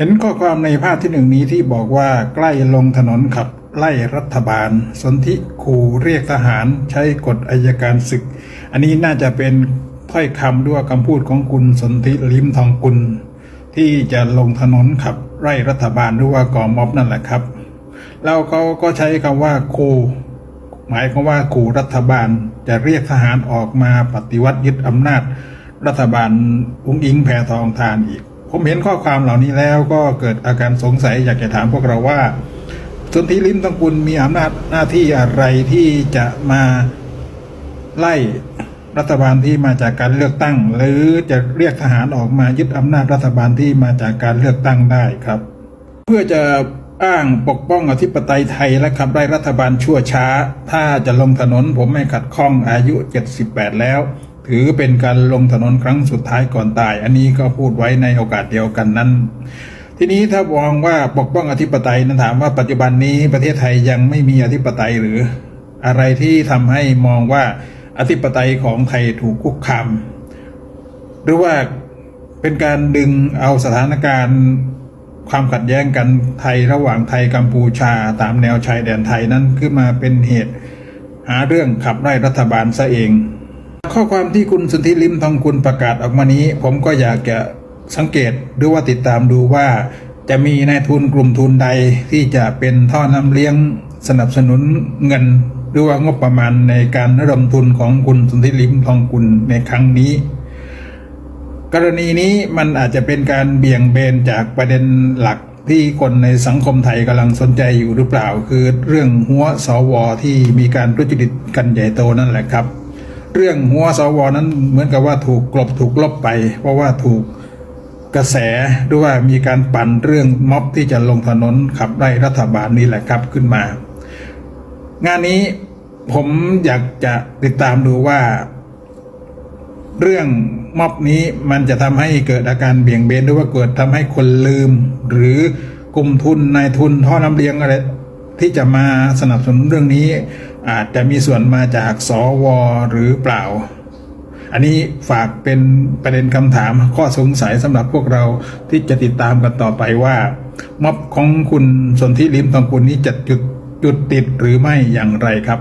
เห็นข้อความในภาพที่หนึ่งนี้ที่บอกว่าใกล้ลงถนนขับไล่รัฐบาล สนธิขู่เรียกทหารใช้กฎอายการศึก อันนี้น่าจะเป็นถ้อยคำด้วยคำพูดของคุณสนธิลิมทองกุล ที่จะลงถนนขับไล่รัฐบาลหรือว่าก่อม็อบนั่นแหละครับ แล้วเขาก็ใช้คำว่าขู่หมายความว่าขู่รัฐบาลจะเรียกทหารออกมาปฏิวัติยึดอำนาจ รัฐบาลอุ้งอิงแพทองทานอีก ผมเห็นข้อความเหล่านี้แล้วก็เกิดอาการสงสัยอยากจะถามพวกเราว่าสนธิลิมต้องกุลมีอำนาจหน้าที่อะไรที่จะมาไล่รัฐบาลที่มาจากการเลือกตั้ง หรือจะเรียกทหารออกมายึดอำนาจรัฐบาลที่มาจากการเลือกตั้งได้ครับ เพื่อจะ อ้างปกป้องอธิปไตยไทยและขับไล่รัฐบาลชั่วช้า ถ้าจะลงถนนผมไม่ขัดข้องอายุ 78 แล้ว ถือเป็นการลงถนนครั้งสุดท้ายก่อนตาย อันนี้ก็พูดไว้ในโอกาสเดียวกันนั้น ทีนี้ถ้ามองว่าปกป้องอธิปไตยนั้นถามว่าปัจจุบันนี้ประเทศไทยยังไม่มีอธิปไตยหรือ อะไรที่ทำให้มองว่าอธิปไตยของไทยถูกคุกคามหรือว่าเป็นการดึงเอาสถานการณ์ ความขัดแย้งกันไทยระหว่างไทยกัมพูชาตามแนวชายแดนไทยนั้นขึ้นมาเป็นเหตุ หาเรื่องขับไล่รัฐบาลซะเอง ข้อความที่คุณสุนทรลิมทองกุลประกาศออกมานี้ ผมก็อยากจะสังเกตหรือว่าติดตามดูว่า จะมีนายทุนกลุ่มทุนใดที่จะเป็นท่อน้ำเลี้ยงสนับสนุนเงิน หรือว่างบประมาณในการระดมทุนของคุณสุนทรลิมทองกุลในครั้งนี้ กรณีนี้มันอาจจะเป็นการเบี่ยงเบนจากประเด็นหลักที่คนในสังคมไทยกำลังสนใจอยู่หรือเปล่า คือเรื่องหัวสวที่มีการทุจริตกันใหญ่โตนั่นแหละครับ เรื่องหัวสวนั้นเหมือนกับว่าถูกกลบถูกลบไป เพราะว่าถูกกระแสหรือว่ามีการปั่นเรื่องม็อบที่จะลงถนนขับไล่รัฐบาลนี่แหละครับขึ้นมา งานนี้ผมอยากจะติดตามดูว่า เรื่องม็อบนี้มันจะทำให้เกิดอาการเบี่ยงเบนหรือว่าเกิดทำให้คนลืม หรือกลุ่มทุนนายทุนท่อน้ำเลี้ยงอะไรที่จะมาสนับสนุนเรื่องนี้ อาจจะมีส่วนมาจากสวหรือเปล่า อันนี้ฝากเป็นประเด็นคำถามข้อสงสัยสำหรับพวกเราที่จะติดตามกันต่อไปว่า ม็อบของคุณสนธิลิมทองกุลนี้จะจุดจุดติดหรือไม่อย่างไรครับ